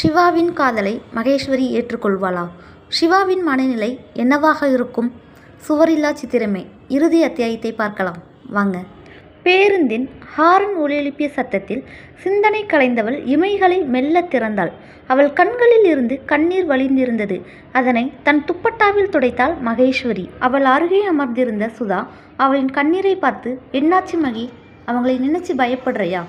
சிவாவின் காதலை மகேஸ்வரி ஏற்றுக்கொள்வாளா? சிவாவின் மனநிலை என்னவாக இருக்கும்? சுவரில்லா சித்திரமே இறுதி அத்தியாயத்தை பார்க்கலாம். வாங்க. பேருந்தின் ஹாரன் ஒலியெழுப்பிய சத்தத்தில் சிந்தனை கலைந்தவள் இமைகளை மெல்ல திறந்தாள். அவள் கண்களில் இருந்து கண்ணீர் வழிந்திருந்தது. அதனை தன் துப்பட்டாவில் துடைத்தாள் மகேஸ்வரி. அவள் அருகே அமர்ந்திருந்த சுதா அவளின் கண்ணீரை பார்த்து என்னாச்சு மகி? அவங்களை நினைச்சு பயப்படுறியா?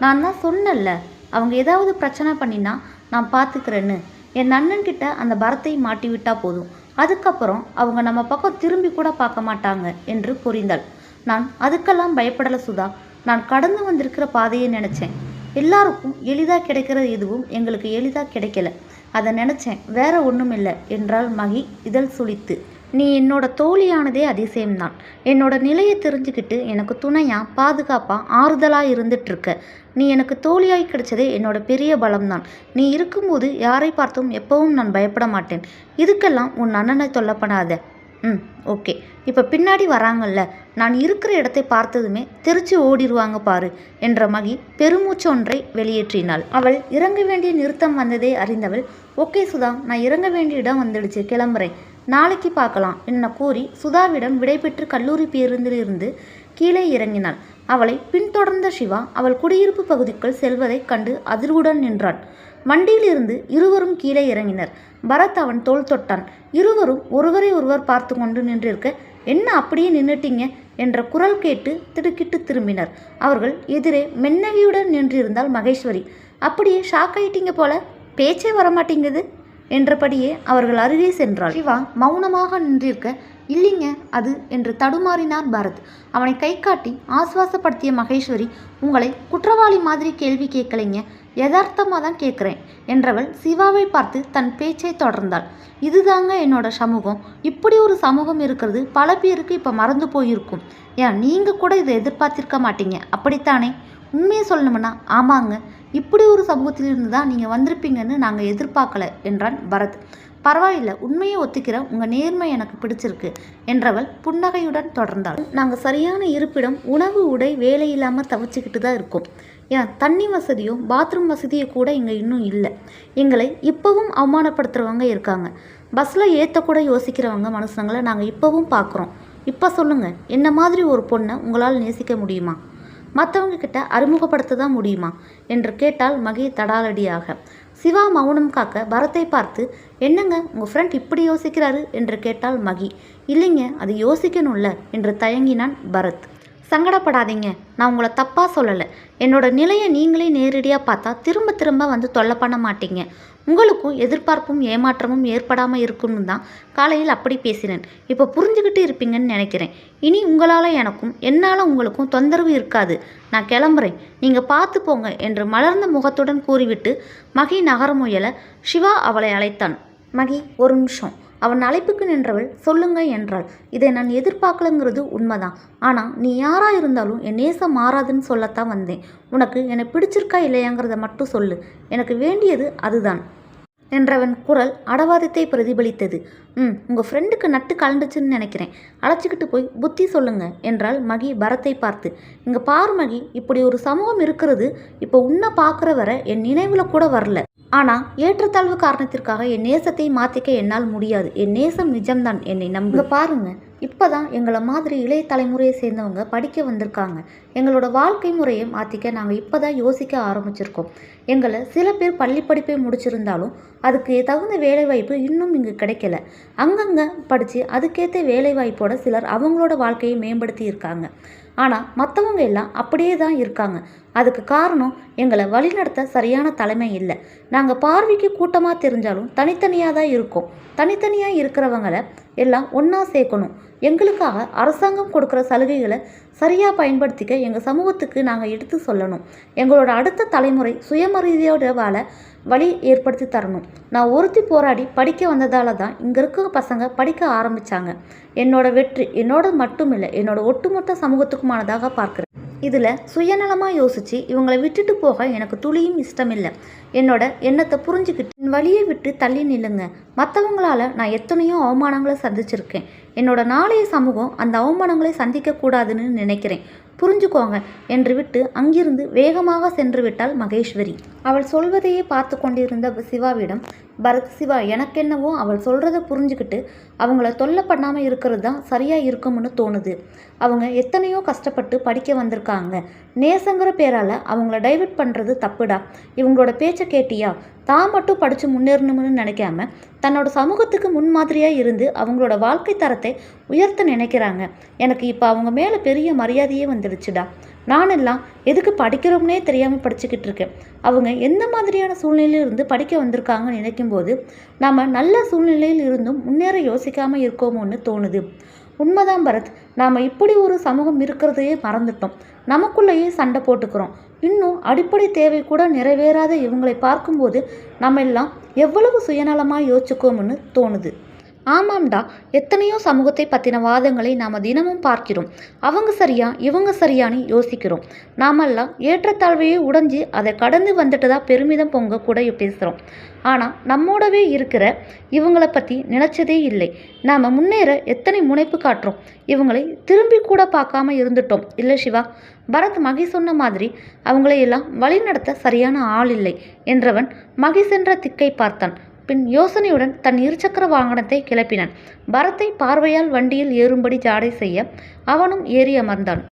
நான் தான் சொன்னேன்ல அவங்க ஏதாவது பிரச்சனை பண்ணினா நான் பார்த்துக்கிறேன்னு என் அண்ணன்கிட்ட அந்த பரத்தை மாட்டி விட்டா போதும். அதுக்கப்புறம் அவங்க நம்ம பக்கம் திரும்பி கூட பார்க்க மாட்டாங்க என்று புரிந்தாள் நான் அதுக்கெல்லாம் பயப்படலை சுதா. நான் கடந்து வந்திருக்கிற பாதையை நினச்சேன். எல்லாருக்கும் எளிதாக கிடைக்கிற எதுவும் எங்களுக்கு எளிதாக கிடைக்கல. அதை நினச்சேன். வேற ஒன்றும் இல்லை என்றாள் மகி இதழ் சுழித்து. நீ என்னோட தோழியானதே அதிசயம்தான். என்னோட நிலையை தெரிஞ்சுக்கிட்டு எனக்கு துணையாக பாதுகாப்பாக ஆறுதலாக இருந்துட்டுருக்க. நீ எனக்கு தோழியாய் கிடைச்சதே என்னோட பெரிய பலம்தான். நீ இருக்கும்போது யாரை பார்த்தும் எப்பவும் நான் பயப்பட மாட்டேன். இதுக்கெல்லாம் உன் அண்ணனை தொல்லப்படாத. ம் ஓகே. இப்போ பின்னாடி வராங்கல்ல நான் இருக்கிற இடத்தை பார்த்ததுமே தெரிச்சு ஓடிடுவாங்க பாரு என்ற மகி பெருமூச்சு ஒன்றை வெளியேற்றினாள். அவள் இறங்க வேண்டிய நிறுத்தம் வந்ததை அறிந்தவள் ஓகே சுதா நான் இறங்க வேண்டிய இடம் வந்துடுச்சு கிளம்புறேன். நாளைக்கு பார்க்கலாம் என கூறி சுதாவிடம் விடைபெற்று கல்லூரி பேருந்திலிருந்து கீழே இறங்கினாள். அவளை பின்தொடர்ந்த சிவா அவள் குடியிருப்பு பகுதிக்குள் செல்வதைக் கண்டு அதிர்வுடன் நின்றான் வண்டியிலிருந்து இருவரும் கீழே இறங்கினர். பரத் அவன் தோள் தொட்டான். இருவரும் ஒருவரை ஒருவர் பார்த்து கொண்டு நின்றிருக்க என்ன அப்படியே நின்னுட்டீங்க? என்ற குரல் கேட்டு திடுக்கிட்டு திரும்பினர். அவர்கள் எதிரே மென்னகையுடன் நின்றிருந்தாள் மகேஸ்வரி அப்படியே ஷாக் ஆயிட்டீங்க போல பேச்சே வரமாட்டேங்குது. என்றபடியே அவர்கள் அருகே சென்றாள். சிவா மௌனமாக நின்றிருக்க இல்லைங்க அது என்று தடுமாறினார் பரத். அவனை கை காட்டி ஆஸ்வாசப்படுத்திய மகேஸ்வரி உங்களை குற்றவாளி மாதிரி கேள்வி கேட்கலைங்க யதார்த்தமாக தான் கேட்குறேன் என்றவள் சிவாவை பார்த்து தன் பேச்சை தொடர்ந்தாள். இதுதாங்க என்னோட சமூகம். இப்படி ஒரு சமூகம் இருக்கிறது பல பேருக்கு இப்போ மறந்து போயிருக்கும். ஏன் நீங்கள் கூட இதை எதிர்பார்த்திருக்க மாட்டீங்க? அப்படித்தானே? உண்மையை சொல்லணும்னா ஆமாங்க இப்படி ஒரு சமூகத்திலிருந்து தான் நீங்கள் வந்திருப்பீங்கன்னு நாங்கள் எதிர்பார்க்கல என்றான் பரத். பரவாயில்ல உண்மையை ஒத்துக்கிற உங்கள் நேர்மை எனக்கு பிடிச்சிருக்கு என்றவள் புன்னகையுடன் தொடர்ந்தாள். நாங்கள் சரியான இருப்பிடம் உணவு உடை வேலை இல்லாமல் தவிச்சுக்கிட்டு தான் இருக்கோம். ஏன் தண்ணி வசதியோ பாத்ரூம் வசதியோ கூட இங்கே இன்னும் இல்லை. எங்களை இப்போவும் அவமானப்படுத்துகிறவங்க இருக்காங்க. பஸ்ஸில் ஏற்றக்கூட யோசிக்கிறவங்க மனுஷங்களை நாங்கள் இப்போவும் பார்க்குறோம் இப்போ சொல்லுங்கள் என்ன மாதிரி ஒரு பொண்ணை உங்களால் நேசிக்க முடியுமா? மற்றவங்க கிட்ட அறிமுகப்படுத்த தான் முடியுமா? என்று கேட்டால் மகி தடாலடியாக. சிவா மௌனம் காக்க பரத்தை பார்த்து என்னங்க உங்கள் ஃப்ரெண்ட் இப்படி யோசிக்கிறாரு? என்று கேட்டால் மகி. இல்லைங்க அது யோசிக்கணும்ல என்று தயங்கினான் பரத். சங்கடப்படாதீங்க நான் உங்களை தப்பாக சொல்லலை. என்னோட நிலையை நீங்களே நேரடியாக பார்த்தா திரும்ப திரும்ப வந்து தொல்லை பண்ண மாட்டீங்க. உங்களுக்கும் எதிர்பார்ப்பும் ஏமாற்றமும் ஏற்படாமல் இருக்குன்னு தான் காலையில் அப்படி பேசினேன். இப்போ புரிஞ்சுக்கிட்டு இருப்பீங்கன்னு நினைக்கிறேன். இனி உங்களால் எனக்கும் என்னால் உங்களுக்கும் தொந்தரவு இருக்காது. நான் கிளம்புறேன். நீங்கள் பார்த்து போங்க என்று மலர்ந்த முகத்துடன் கூறிவிட்டு மகி நகர முயல. சிவா அவளை அழைத்தான். மகி ஒரு நிமிஷம். அவன் அழைப்புக்கு நின்றவள் சொல்லுங்க என்றாள். இதை நான் எதிர்பார்க்கலங்கிறது உண்மைதான். ஆனால் நீ யாரா இருந்தாலும் என் நேசம் மாறாதுன்னு சொல்லத்தான் வந்தேன். உனக்கு என்னை பிடிச்சிருக்கா இல்லையாங்கிறத மட்டும் சொல்லு. எனக்கு வேண்டியது அதுதான் என்றவன் குரல் அடவாதத்தை பிரதிபலித்தது. ம் உங்கள் ஃப்ரெண்டுக்கு நட்டு கலண்டுச்சுன்னு நினைக்கிறேன். அழைச்சிக்கிட்டு போய் புத்தி சொல்லுங்க என்றாள் மகி பரத்தை பார்த்து. இங்கே பாரு மகி இப்படி ஒரு சமூகம் இருக்கிறது இப்போ உன்னை பார்க்குற வர என் நினைவில் கூட வரல. ஆனால் ஏற்றத்தாழ்வு காரணத்திற்காக என் நேசத்தை மாற்றிக்க என்னால் முடியாது. என் நேசம் நிஜம்தான் என்னை நம்பு. பாருங்க. இப்போ தான் எங்களை மாதிரி இளைய தலைமுறையை சேர்ந்தவங்க படிக்க வந்திருக்காங்க. எங்களோட வாழ்க்கை முறையை மாற்றிக்க நாங்கள் இப்போ தான் யோசிக்க ஆரம்பிச்சிருக்கோம். எங்களை சில பேர் பள்ளி படிப்பை முடிச்சிருந்தாலும் அதுக்கு தகுந்த வேலைவாய்ப்பு இன்னும் இங்கே கிடைக்கல. அங்கங்கே படித்து அதுக்கேற்ற வேலைவாய்ப்போட சிலர் அவங்களோட வாழ்க்கையை மேம்படுத்தி இருக்காங்க ஆனால் மற்றவங்க எல்லாம் அப்படியே தான் இருக்காங்க. அதுக்கு காரணம் எங்களை வழிநடத்த சரியான தலைமை இல்லை. நாங்கள் பார்வைக்கு கூட்டமாக தெரிஞ்சாலும் தனித்தனியாக தான் இருக்கோம். தனித்தனியாக இருக்கிறவங்கள எல்லாம் ஒன்றா சேர்க்கணும். எங்களுக்காக அரசாங்கம் கொடுக்குற சலுகைகளை சரியாக பயன்படுத்திக்க எங்கள் சமூகத்துக்கு நாங்கள் எடுத்து சொல்லணும். எங்களோட அடுத்த தலைமுறை சுயமரியாதையோட வாழ வழி ஏற்படுத்தி தரணும். நான் ஒருத்தி போராடி படிக்க வந்ததால தான் இங்கே இருக்க பசங்க படிக்க ஆரம்பித்தாங்க என்னோட வெற்றி என்னோட மட்டும் இல்லை என்னோட ஒட்டுமொத்த சமூகத்துக்குமானதாக பார்க்குறேன். இதில் சுயநலமாக யோசித்து இவங்களை விட்டுட்டு போக எனக்கு துளியும் இஷ்டமில்லை. என்னோட எண்ணத்தை புரிஞ்சுக்கிட்டு என் வழியை விட்டு தள்ளி நில்லுங்க. மற்றவங்களால நான் எத்தனையோ அவமானங்களை சந்திச்சிருக்கேன். என்னோட நாளைய சமூகம் அந்த அவமானங்களை சந்திக்கக்கூடாதுன்னு நினைக்கிறேன். புரிஞ்சுக்கோங்க என்று விட்டு அங்கிருந்து வேகமாக சென்று விட்டாள் மகேஸ்வரி. அவள் சொல்வதையே பார்த்து கொண்டிருந்த சிவாவிடம் பரத் சிவா எனக்கென்னவோ அவள் சொல்கிறத புரிஞ்சுக்கிட்டு அவங்கள தொல்லை பண்ணாமல் இருக்கிறது தான் சரியாக இருக்கும்னு தோணுது. அவங்க எத்தனையோ கஷ்டப்பட்டு படிக்க வந்திருக்காங்க. நேசங்கிற பேரால் அவங்கள டைவர்ட் பண்ணுறது தப்புடா. இவங்களோட பேச்சை கேட்டியா? தான் மட்டும் படித்து முன்னேறணும்னு நினைக்காம தன்னோட சமூகத்துக்கு முன்மாதிரியாக இருந்து அவங்களோட வாழ்க்கை தரத்தை உயர்த்த நினைக்கிறாங்க. எனக்கு இப்போ அவங்க மேலே பெரிய மரியாதையே வந்துடுச்சுடா. நானெல்லாம் எதுக்கு படிக்கிறோம்னே தெரியாமல் படிச்சுக்கிட்டு இருக்கேன். அவங்க எந்த மாதிரியான சூழ்நிலையில் இருந்து படிக்க வந்திருக்காங்கன்னு நினைக்கும்போது நாம் நல்ல சூழ்நிலையில் இருந்தும் முன்னேற யோசிக்காமல் இருக்கோமோன்னு தோணுது. உண்மைதான் பரத். நாம் இப்படி ஒரு சமூகம் இருக்கிறதையே மறந்துட்டோம். நமக்குள்ளேயே சண்டை போட்டுக்கிறோம். இன்னும் அடிப்படை தேவை கூட நிறைவேறாத இவங்களை பார்க்கும்போது நம்ம எல்லாம் எவ்வளவு சுயநலமாக யோசிச்சுக்கோம்னு தோணுது. ஆமாம்டா எத்தனையோ சமூகத்தை பற்றின வாதங்களை நாம் தினமும் பார்க்கிறோம். அவங்க சரியா இவங்க சரியான்னு யோசிக்கிறோம். நாமெல்லாம் ஏற்றத்தாழ்வையே உடைஞ்சு அதை கடந்து வந்துட்டு தான் பெருமிதம் பொங்க கூட பேசுகிறோம் ஆனால் நம்மோடவே இருக்கிற இவங்களை பற்றி நினச்சதே இல்லை. நாம் முன்னேற எத்தனை முனைப்பு காட்டுறோம். இவங்களை திரும்பி கூட பார்க்காம இருந்துட்டோம். இல்லை சிவா பரத் மகி சொன்ன மாதிரி அவங்களையெல்லாம் வழிநடத்த சரியான ஆள் இல்லை என்றவன் மகி சென்ற திக்கை பார்த்தான். பின் யோசனையுடன் தன் இருசக்கர வாகனத்தை கிளப்பினான். பரத்தை பார்வையால் வண்டியில் ஏறும்படி ஜாடை செய்ய அவனும் ஏறி அமர்ந்தான்.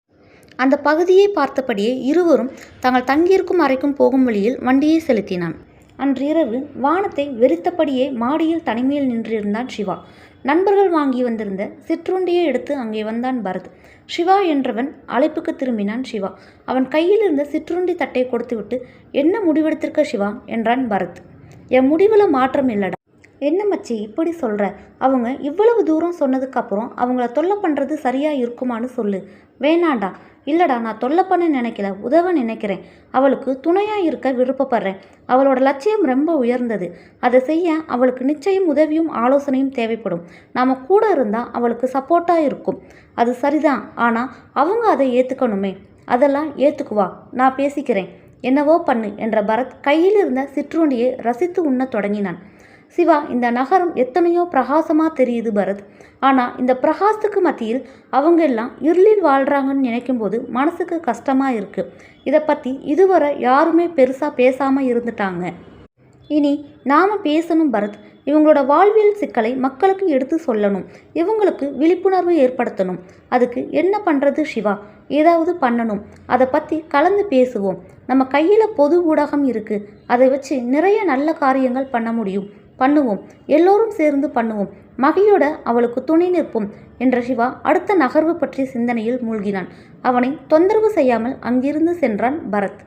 அந்த பகுதியை பார்த்தபடியே இருவரும் தங்கள் தங்கியிருக்கும் அறைக்கும் போகும் வழியில் வண்டியை செலுத்தினான். அன்றிரவு வானத்தை வெறித்தபடியே மாடியில் தனிமையில் நின்றிருந்தான் சிவா. நண்பர்கள் வாங்கி வந்திருந்த சிற்றுண்டியை எடுத்து அங்கே வந்தான் பரத். சிவா என்றவன் அழைப்புக்கு திரும்பினான் சிவா. அவன் கையில் இருந்த சிற்றுண்டி தட்டை கொடுத்துவிட்டு என்ன முடிவெடுத்திருக்க சிவா? என்றான் பரத். என் முடிவில் மாற்றம் இல்லைடா. என்ன மச்சி இப்படி சொல்கிற அவங்க இவ்வளவு தூரம் சொன்னதுக்கப்புறம் அவங்கள தொல்லை பண்ணுறது சரியாக இருக்குமான்னு சொல்லு. வேணாண்டா. இல்லைடா நான் தொல்லை பண்ண நினைக்கல. உதவ நினைக்கிறேன். அவளுக்கு துணையாக இருக்க விருப்பப்படுறேன். அவளோட லட்சியம் ரொம்ப உயர்ந்தது. அதை செய்ய அவளுக்கு நிச்சயம் உதவியும் ஆலோசனையும் தேவைப்படும். நாம் கூட இருந்தால் அவளுக்கு சப்போர்ட்டாக இருக்கும். அது சரிதான். ஆனால் அவங்க அதை ஏற்றுக்கணுமே அதெல்லாம் ஏற்றுக்குவா நான் பேசிக்கிறேன். என்னவோ பண்ணு என்ற பரத் கையில் இருந்த சிற்றுண்டியை ரசித்து உண்ணத் தொடங்கினான். சிவா இந்த நகரம் எத்தனையோ பிரகாசமாக தெரியுது பரத். ஆனால் இந்த பிரகாசத்துக்கு மத்தியில் அவங்க எல்லாம் இருளில் வாழ்கிறாங்கன்னு நினைக்கும்போது மனசுக்கு கஷ்டமாக இருக்குது இதை பற்றி இதுவரை யாருமே பெருசாக பேசாமல் இருந்துட்டாங்க. இனி நாம் பேசணும் பரத். இவங்களோட வாழ்வியல் சிக்கலை மக்களுக்கு எடுத்து சொல்லணும். இவங்களுக்கு விழிப்புணர்வு ஏற்படுத்தணும். அதுக்கு என்ன பண்ணுறது சிவா? ஏதாவது பண்ணணும். அதை பற்றி கலந்து பேசுவோம். நம்ம கையில் பொது ஊடகம் இருக்குது அதை வச்சு நிறைய நல்ல காரியங்கள் பண்ண முடியும். பண்ணுவோம். எல்லோரும் சேர்ந்து பண்ணுவோம். மகியோட அவளுக்கு துணை நிற்போம் என்ற சிவா அடுத்த நகர்வு பற்றிய சிந்தனையில் மூழ்கினான். அவனை தொந்தரவு செய்யாமல் அங்கிருந்து சென்றான் பரத்.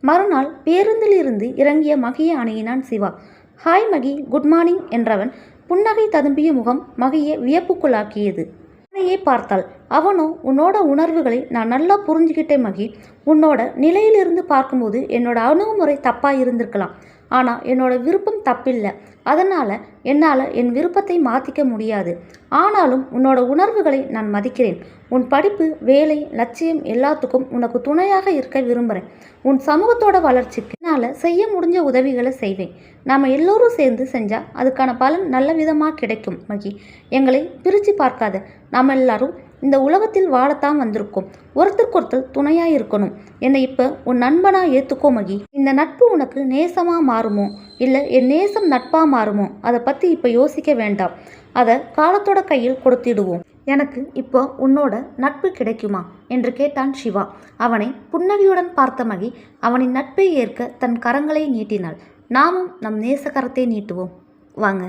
மறுநாள் பேருந்தில் இருந்து இறங்கிய மகியை அணுகினான் Siva. Hi Mahi good morning என்றவன் புன்னகை ததும்பிய முகம் மகியை வியப்புக்குள்ளாக்கியது. அவனையே பார்த்தாள். அவனோ உன்னோட உணர்வுகளை நான் நல்லா புரிஞ்சுக்கிட்டேன் மகி. உன்னோட நிலையிலிருந்து பார்க்கும்போது என்னோட அணுகுமுறை தப்பாக இருந்திருக்கலாம் ஆனால் என்னோட விருப்பம் தப்பில்லை. அதனால் என்னால் என் விருப்பத்தை மாற்றிக்க முடியாது. ஆனாலும் உன்னோட உணர்வுகளை நான் மதிக்கிறேன். உன் படிப்பு வேலை லட்சியம் எல்லாத்துக்கும் உனக்கு துணையாக இருக்க விரும்புகிறேன் உன் சமூகத்தோட வளர்ச்சிக்கு என்னால் செய்ய முடிஞ்ச உதவிகளை செய்வேன். நாம் எல்லோரும் சேர்ந்து செஞ்சால் அதுக்கான பலன் நல்ல விதமாக கிடைக்கும் மகி. எங்களை பிரித்து பார்க்காத. நாம் எல்லாரும் இந்த உலகத்தில் வாழத்தான் வந்திருக்கோம். ஒருத்தருக்கொருத்தர் துணையாக இருக்கணும் என்னை இப்போ உன் நண்பனாக ஏற்றுக்கோ மகி. இந்த நட்பு உனக்கு நேசமாக மாறுமோ? இல்லை என் நேசம் நட்பாக மாறுமோ? அதை பற்றி இப்போ யோசிக்க வேண்டாம். அதை காலத்தோட கையில் கொடுத்திடுவோம். எனக்கு இப்போ உன்னோட நட்பு கிடைக்குமா? என்று கேட்டான் சிவா. அவனை புன்னகையுடன் பார்த்த மகி அவனின் நட்பை ஏற்க தன் கரங்களை நீட்டினாள். நாமும் நம் நேசகரத்தை நீட்டுவோம். வாங்க.